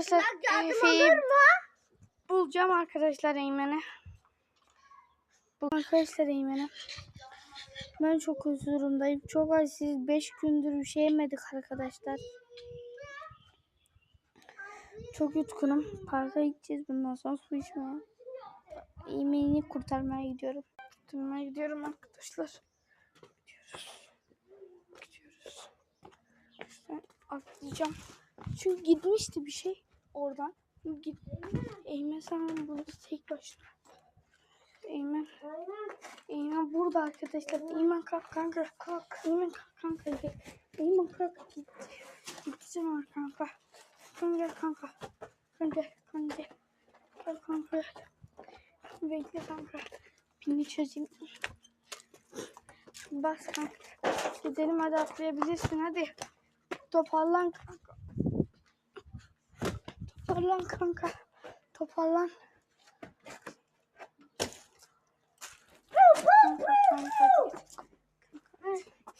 Arkadaşlar e, şeyi bulacağım arkadaşlar Eymen'i. Arkadaşlar Eymen'i. Ben çok huzurumdayım. Çok halsiz. 5 gündür bir şey yemedik arkadaşlar. Çok yutkunum. Parka gideceğiz bundan sonra su içmeye. Eymen'i kurtarmaya gidiyorum. Kurtarmaya gidiyorum arkadaşlar. Gidiyoruz. Gidiyoruz. İşte atlayacağım. Çünkü gitmişti bir şey oradan. Git. Eymen sen burada tek başına. Eymen. Eymen burada arkadaşlar. Eymen kalk kanka. Kalk. Eymen kalk kanka. Eymen kalk. Gitti. Gitti canavar kanka. Kanka. Kan gel. Kan gel. Gel kanka. Bekle kanka. Pini çözeyim. Bas kanka. Gidelim hadi atlayabilirsin hadi. Toparlan kanka. Toparlan kanka. Toparlan.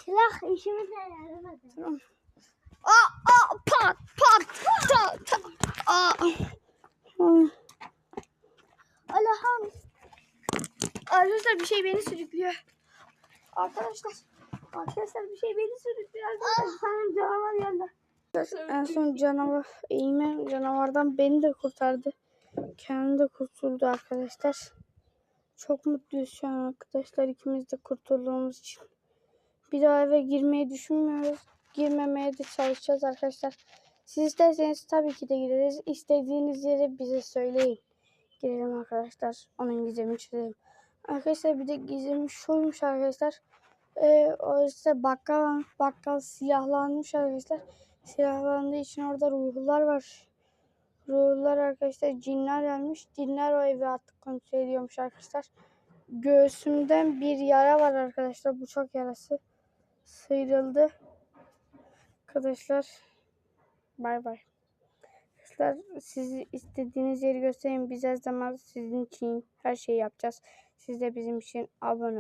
Silah işimize yaramadı. Tamam. Aa, aa, pat, pat, ta, ta, aa. Allah'ım. Arkadaşlar bir şey beni sürüklüyor. Arkadaşlar. Arkadaşlar bir şey beni sürüklüyor. Arkadaşlar sanırım canavar geldi. En son canavar Eymen canavardan beni de kurtardı. Kendi de kurtuldu arkadaşlar. Çok mutluyuz şu an arkadaşlar ikimiz de kurtulduğumuz için. Bir daha eve girmeyi düşünmüyoruz. Girmemeye de çalışacağız arkadaşlar. Siz isterseniz tabii ki de gireriz. İstediğiniz yere bize söyleyin. Girelim arkadaşlar. Onun gizemini çözelim. Arkadaşlar bir de gizemi şuymuş arkadaşlar. Ee, o işte bakkal, bakkal silahlanmış arkadaşlar. Silahlandığı için orada ruhlar var. Ruhlar arkadaşlar cinler gelmiş. Cinler o evi artık kontrol ediyormuş arkadaşlar. Göğsümden bir yara var arkadaşlar. Bıçak yarası. Sıyrıldı. Arkadaşlar bay bay. Arkadaşlar siz istediğiniz yeri gösterin. Biz her zaman sizin için her şeyi yapacağız. Siz de bizim için abone